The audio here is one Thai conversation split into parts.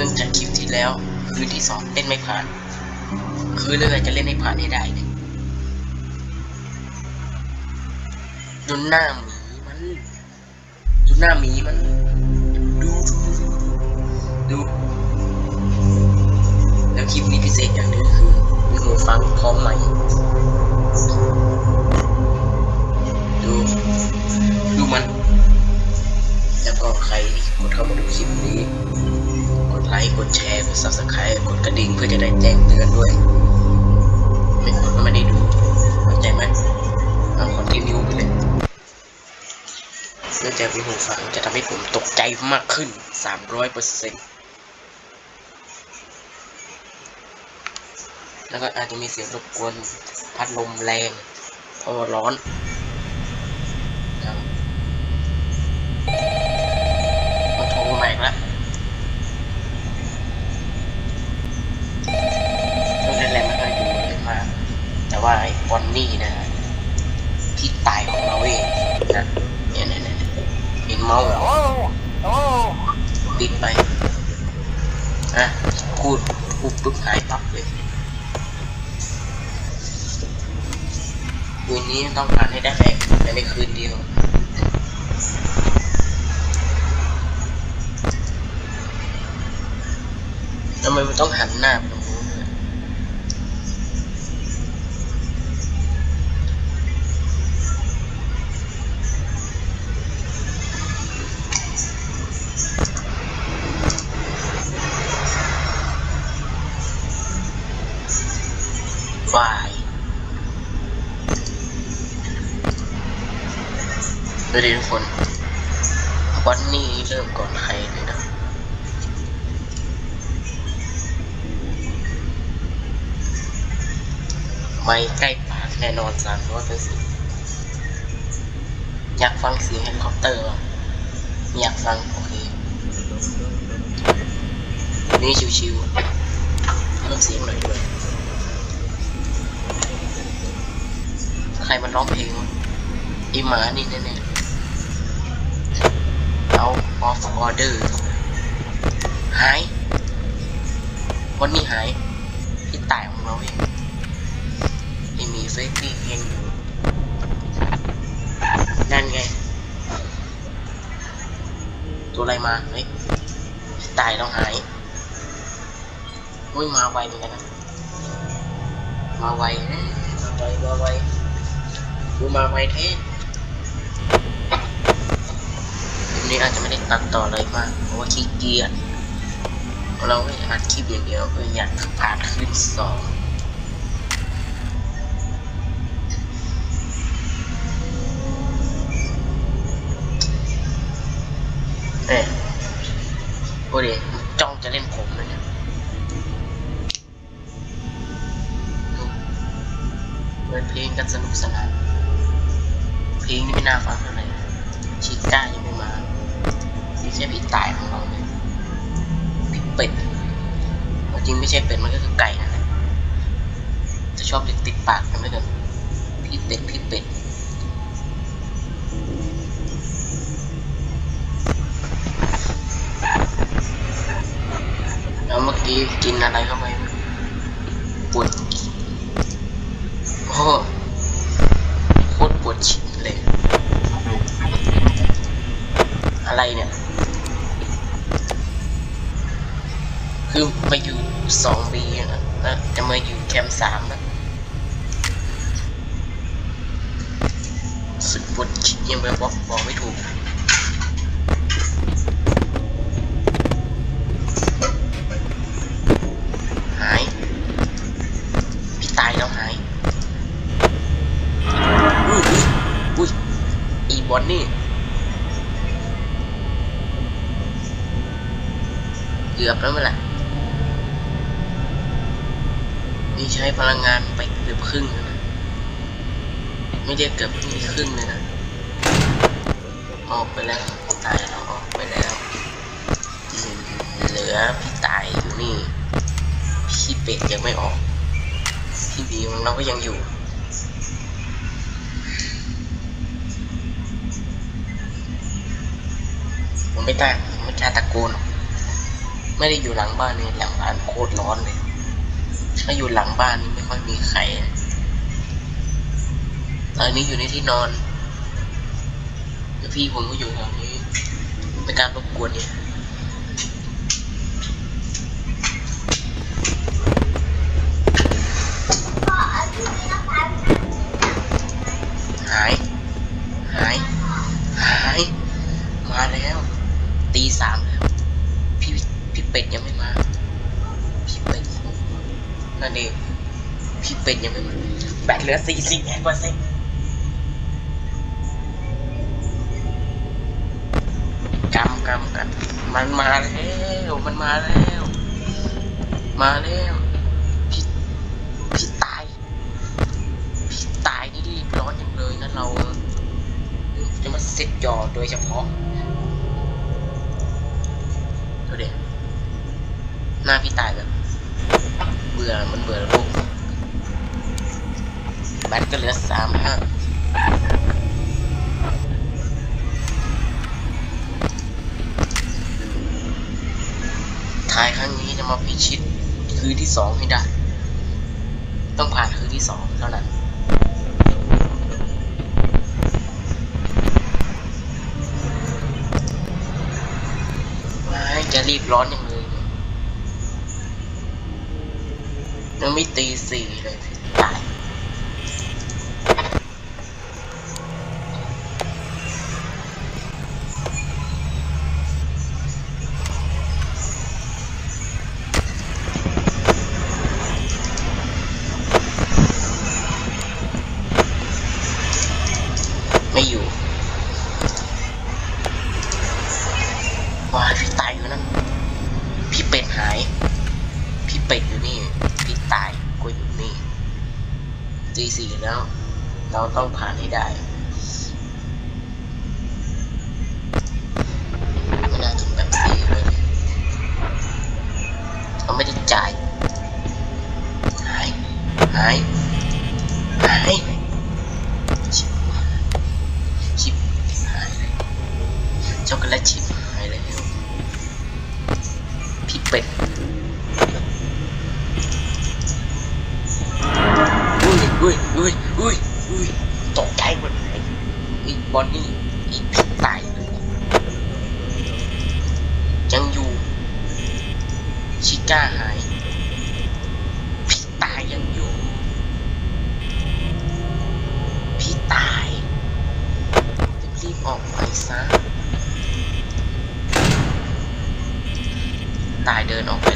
เนื่องจากคลิปที่แล้ว คืนที่สองเล่นไม่ผ่าน คือเรื่องจะเล่นให้ผ่านให้ได้เนี่ยดูหน้าหมีมัน ดูหน้าหมีมัน ดูดูดูแล้วคลิปนี้พิเศษอย่างหนึงคือมีหูฟังพร้อมใหม่ดูดูมัน แล้วก็ใครที่กดเข้ามาดูคลิปนี้ ดไลค์กดแชร์ กด subscribe กดกระดิ่งเพื่อจะได้แจ้งเตือนด้วย ไม่กดก็ไม่ได้ดูเข้าใจไหมเอาคอนติเนียไปเลยเนื่องจากมีหูฟังจะทำให้ผมตกใจมากขึ้น 300เปอร์เซ็นต์แล้วก็อาจจะมีเสียงรบกวน พัดลมแรง เพราะร้อนครับมันโทรมาอีกแล้วช่วงแรกๆไม่ค่อยดูเลยมาก แต่ว่าไอ้บอนนี่นะพี่ตายของเราเองนะเนี่ยเนี่ยเนี่ยเห็นเมาส์เหรอ Hello? Hello? ปิดไปอะพูดพูดปุ๊บหายปั๊บเลยคืนนี้ต้องการให้ได้ภายในคืนเดียว ทำไมมันต้องหันหน้าไปตรงนู้นด้วยฝ่ายดูดิทุกคนวันนี้เริ่มก่อนใครเลยนะ ไม่ใกล้ปากแน่นอนสามร้อยเปอร์เซ็นต์อยากฟังเสียงเฮลิคอปเตอร์วะอยากฟัง โอเค นี่ชิวๆเพิ่มเสียงหน่อยด้วยใครมันร้องเพลงวะไอหมานี่แน่ๆเอา off order หาย วันนี้หาย ที่ตายของเราเอง ที่มีเฟซที่ยังอยู่นั่นไง ตัวอะไรมาเฮ้ยตายต้องหายอุ้ยมาไวเหมือนกันนะมาไวมาไวมาไวดูมาไวเท่วันนี้อาจจะไม่ได้ตัดต่ออะไรมากเพราะว่าขี้เกียจเราไม่อัดคลิปอย่างเดียวก็อยากผ่านขึ้นสอง เอ้ยโอดิจ้องจะเล่นผมเลยเนี่ยเปิดเพลงกันสนุกสนานเพลงนี่ไม่น่าฟังเท่าไหร่ชิก้ายังไม่มาไม่ใช่พี่ตายของเราเลยพี่เป็ดจริงไม่ใช่เป็ดมันก็คือไก่นั่นแหละจะชอบติดติดปากกันไม่เกินพี่เป็ดพี่เป็ด กี้กินอะไรเข้าไปไม่รู้ปวดโอ้โคตรปวดฉิบเลย อะไรเนี่ย คือมาอยู่สองปีนะแล้วจะมาอยู่แคมป์สามนะสุดปวดฉิบยังแบบบอกบอกไม่ถูก บอลนี่ เกือบแล้วมั้ยล่ะนี่ใช้พลังงานไปเกือบครึ่งแล้วนะ ไม่ได้เกือบนี่ครึ่งเลยนะ ออกไปแล้วตายแล้วออกไปแล้ว เหลือพี่ตายอยู่นี่ พี่เป็ดยังไม่ออกทีวีของเราก็ยังอยู่ ผมไม่ตั้งไม่กล้าตะโกนไม่ได้อยู่หลังบ้านนี่หลังบ้านโคตรร้อนเลยถ้าอยู่หลังบ้านนี่ไม่ค่อยมีใครตอนนี้อยู่ในที่นอนแล้วพี่ผมก็อยู่แถวนี้เป็นการรบกวนเนี่ย เป็ดยังไม่มาแบตเหลือสี่สิบเปอร์เซ็นต์กำกำกัน มันมาแล้วมันมาแล้ว มาแล้วพี่พี่ตายพี่ตายนี่รีบร้อนอย่างเลยนะเรา จะมาเซ็ตจอโดยเฉพาะดูดิหน้าพี่ตายแบบเบื่อมันเบื่อลูก บตก็เหลือสามห้าท้ายครั้งนี้จะมาพิชิตคืนที่สองให้ได้ ต้องผ่านคืนที่สองเท่านั้นจะรีบร้อนอย่างเลยเนี่ยยังไม่ตีสี่เลยตาย กล้าหายพี่ตายยังอยู่ พี่ตายรีบๆออกไปซะ ตายเดินออก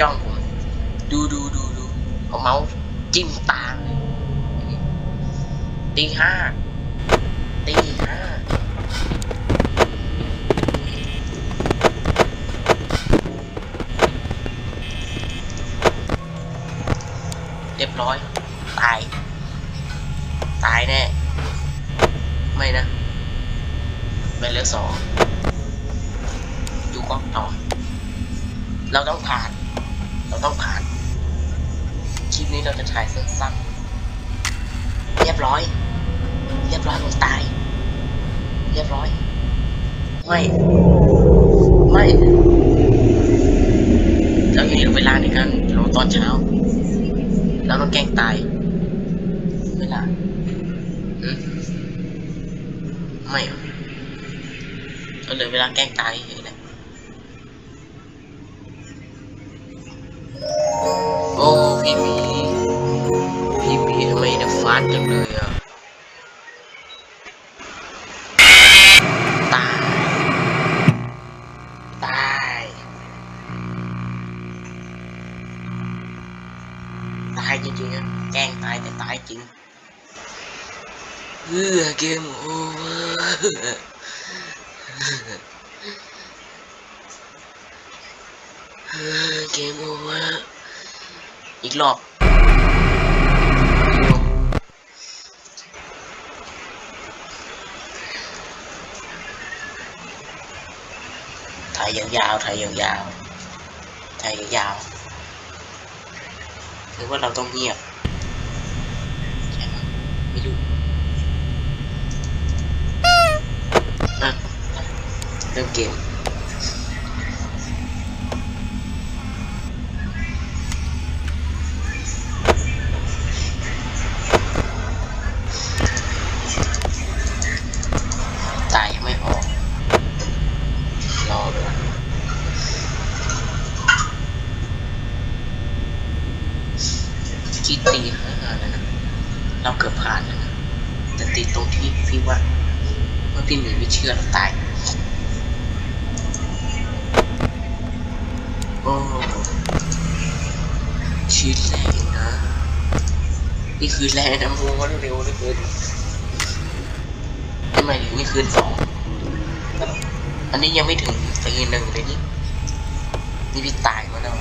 จ้องผม ดูดูดูดูเอาเมาส์จิ้มตาเลยตีห้าตีห้าเรียบร้อย ตาย ตายแน่ ไม่นะไปเหลือสองดูกล้องต่อ เราต้องผ่าน เราต้องผ่าน คลิปนี้เราจะถ่ายสั้นๆ เรียบร้อย เรียบร้อยผมตาย เรียบร้อย ไม่ ไม่เรายังเหลือเวลาในการรอตอนเช้าเราต้องแกล้งตาย เวลาอืมไม่เราเหลือเวลาแกล้งตายเฉยแหละ เออเกมโอเวอร์เกมโอเวอร์อีกรอบถ่ายยาวๆถ่ายยาวๆถ่ายยาวๆหรือว่าเราต้องเงียบ เราเกือบผ่านแล้วนะแต่ติดตรงที่พี่ว่าว่าพี่หมีไม่เชื่อเราตายโอ้ชีดแรงอยู่นะ นี่คือแรงนะโมว่าเร็วเหลือเกินทำไมถึงนี่คืนสองอันนี้ยังไม่ถึงตีหนึ่งเลยนี่นี่พี่ตายมาแล้ว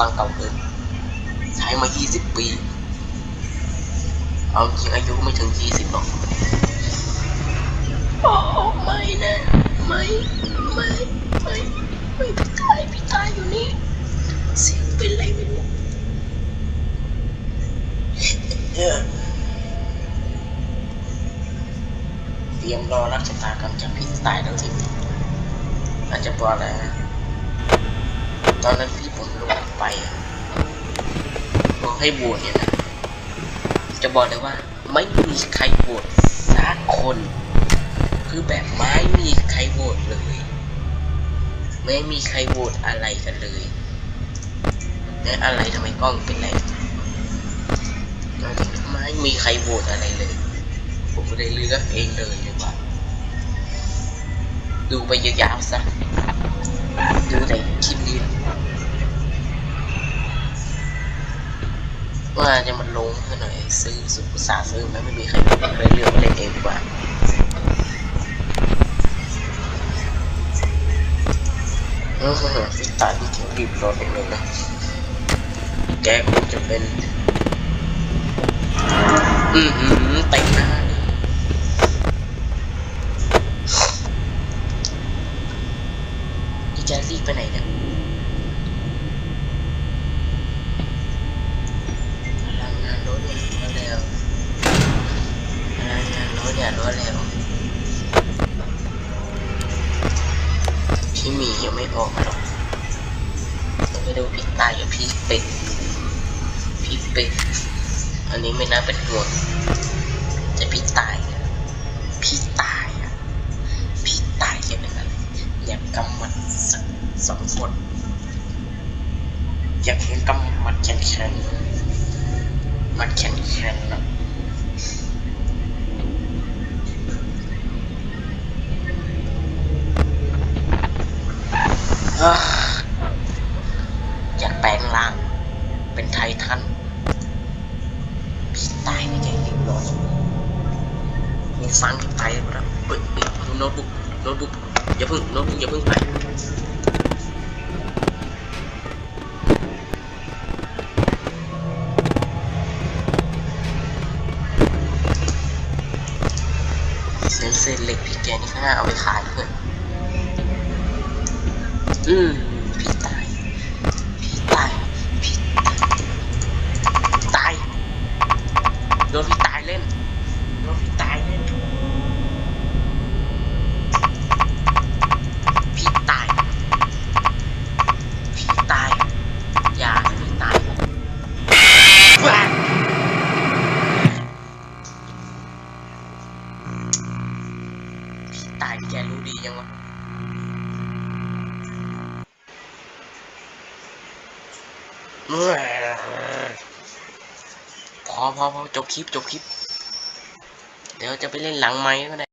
ฟังเก่าเกินใช้มา 20 ปี เอาจริงอายุไม่ถึง 20 หรอกโอ้ไม่นะ ไม่ ไม่ ไม่ ไม่พี่ตายพี่ตายอยู่นี่ เสียงเป็นไรไม่รู้เตรียมรอรับชะตากรรมจากพี่ตายแล้วทีอาจจะบอกอะไรนะตอนนั้นพี่ผมลง ไปอะบอกให้บวชเนี่ยนะจะบอกเลยว่า ไม่มีใครโหวตสักคน คือแบบไม่มีใครโหวตเลย ไม่มีใครโหวตอะไรกันเลยและอะไรทำไมกล้องเป็นไรไม่มีใครโหวตอะไรเลย ผมไม่ได้เลือกเองเลยดีกว่าดูไปยาวๆซะดูในคลิป ว่าจะมันลงให้หน่อยซื้อสุขศาซื้อไหมไม่มีใครเลยเลือกมาเล่นเองดีกว่าเออฟิตาที่ถึงรีบรอตรงเลยนะแกคงจะเป็น อือหือเต็มหน้าเลยนี่จะรีบไปไหนเนี่ยพลังงานรถเนี่ยรถเร็วพลังงานรถเนี่ยรถเร็วพี่มียังไม่ออกหรอกต้องไปดูพี่ตายกับพี่เป็ดพี่เป็ดอันนี้ไม่น่าเป็นห่วงแต่พี่ตายพี่ตายอะพี่ตายยังไงกันอยากกำมัดสักสองคนอยากเห็นกำมัดแข็งแข็งๆมัดแข็งแข็งๆนะ เศษเศษเหล็กพี่แกนี่ข้างหน้าเอาไปขายเพื่อนอืมพี่ตาย พี่ตาย พี่ตาย ตาย โดนพี่ตายเล่น โดนพี่ตายเล่น พี่ตาย พี่ตาย อย่าให้พี่ตายว้าพี่ตายแกรู้ดียังวะพอพอพอ จบคลิปจบคลิป เดี๋ยวจะไปเล่นหลังไม้ก็ได้